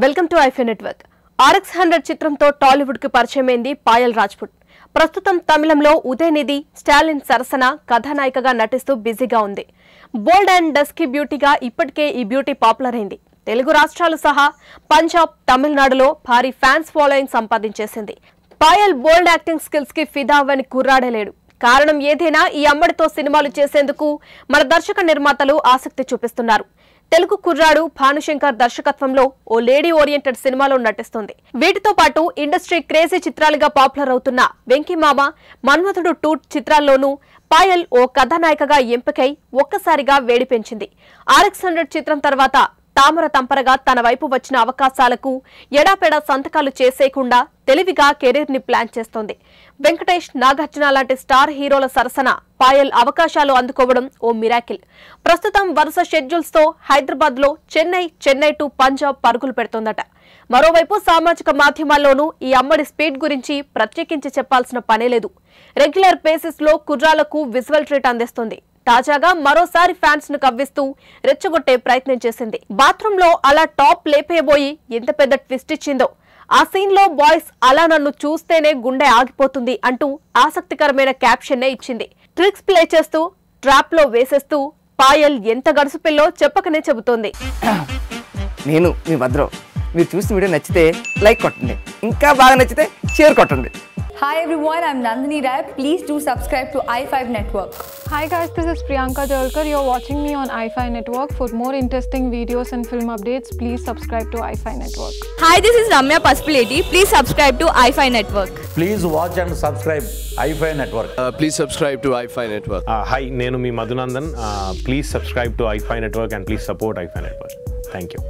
Welcome to iFi network. RX hundred చిత్రంతో టాలీవుడ్కి పరిచయమైంది పాయల్ రాజ్పుట్ ప్రస్తుతం తమిళంలో ఉదయనిధి స్టాలిన్ సరసన కథానాయికగా నటిస్తూ బిజీగా ఉంది. బోల్డ్ అండ్ డస్కీ బ్యూటీగా ఇప్పటికే ఈ బ్యూటీ పాపులర్ అయింది. తెలుగు రాష్ట్రాలు సహా పంజాబ్ తమిళనాడులో భారీ ఫ్యాన్స్ ఫాలోయింగ్ సంపాదించేసింది. పాయల్ బోల్డ్ యాక్టింగ్ స్కిల్స్కి ఫిదా అవ్వని కుర్రాడలేడు కారణం ఏదైనా ఈ అమ్మడితో సినిమాలు చేసేందుకు మన దర్శక నిర్మాతలు ఆసక్తి చూపిస్తున్నారు. తెలుగు కుర్రాడు భానుశంకర్ దర్శకత్వంలో ఓ లేడీ ఓరియంటెడ్ సినిమాలో నటిస్తుంది. వీటితో పాటు ఇండస్ట్రీ క్రేజీ చిత్రాలుగా పాపులర్ అవుతున్న వెంకీమామ మన్మథుడు టూ చిత్రాల్లోనూ పాయల్ ఓ కథానాయికగా ఎంపికై ఒక్కసారిగా వేడి పెంచింది. ఆర్ఎక్స్ హండ్రెడ్ చిత్రం తర్వాత తామర తంపరగా తన వైపు వచ్చిన అవకాశాలకు ఎడాపెడా సంతకాలు చేసేయకుండా తెలివిగా కెరీర్ని ప్లాన్ చేస్తోంది. వెంకటేష్ నాగార్జున లాంటి స్టార్ హీరోల సరసన పాయల్ అవకాశాలు అందుకోవడం ఓ మిరాకిల్. ప్రస్తుతం వరుస షెడ్యూల్స్తో హైదరాబాద్లో చెన్నై చెన్నై టు పంజాబ్ పరుగులు పెడుతోందట. మరోవైపు సామాజిక మాధ్యమాల్లోనూ ఈ అమ్మడి స్పీడ్ గురించి ప్రత్యేకించి చెప్పాల్సిన పనే లేదు. రెగ్యులర్ బేసిస్లో కుర్రాలకు విజువల్ ట్రీట్ అందిస్తుంది. తాజాగా మరోసారి ఫ్యాన్స్ను కవ్విస్తూ రెచ్చగొట్టే ప్రయత్నం చేసింది. బాత్రూమ్లో అలా టాప్ లేపేయబోయి ఎంత పెద్ద ట్విస్ట్ ఇచ్చిందో. ఆ సీన్లో బాయ్స్ అలా నన్ను చూస్తేనే గుండె ఆగిపోతుంది అంటూ ఆసక్తికరమైన క్యాప్షన్ నే ఇచ్చింది. ట్రిక్స్ ప్లే చేస్తూ ట్రాప్లో వేసేస్తూ పాయల్ ఎంత గడుసు పిల్లో చెప్పకనే చెబుతోంది. నేను మీ భద్రం. మీరు చూసిన వీడియో నచ్చితే లైక్ కొట్టండి. ఇంకా బాగా నచ్చితే షేర్ కొట్టండి. Hi everyone, I'm Nandini Rai. Please do subscribe to i5 Network. Hi guys, this is Priyanka Jalkar. You're watching me on iFi Network. For more interesting videos and film updates, please subscribe to iFi Network. Hi, this is Ramya Paspaleti. Please subscribe to iFi Network. Please watch and subscribe iFi Network. Uh, please subscribe to iFi Network. Hi నేను మీ Madhunandan please subscribe to iFi network and please support iFi network thank you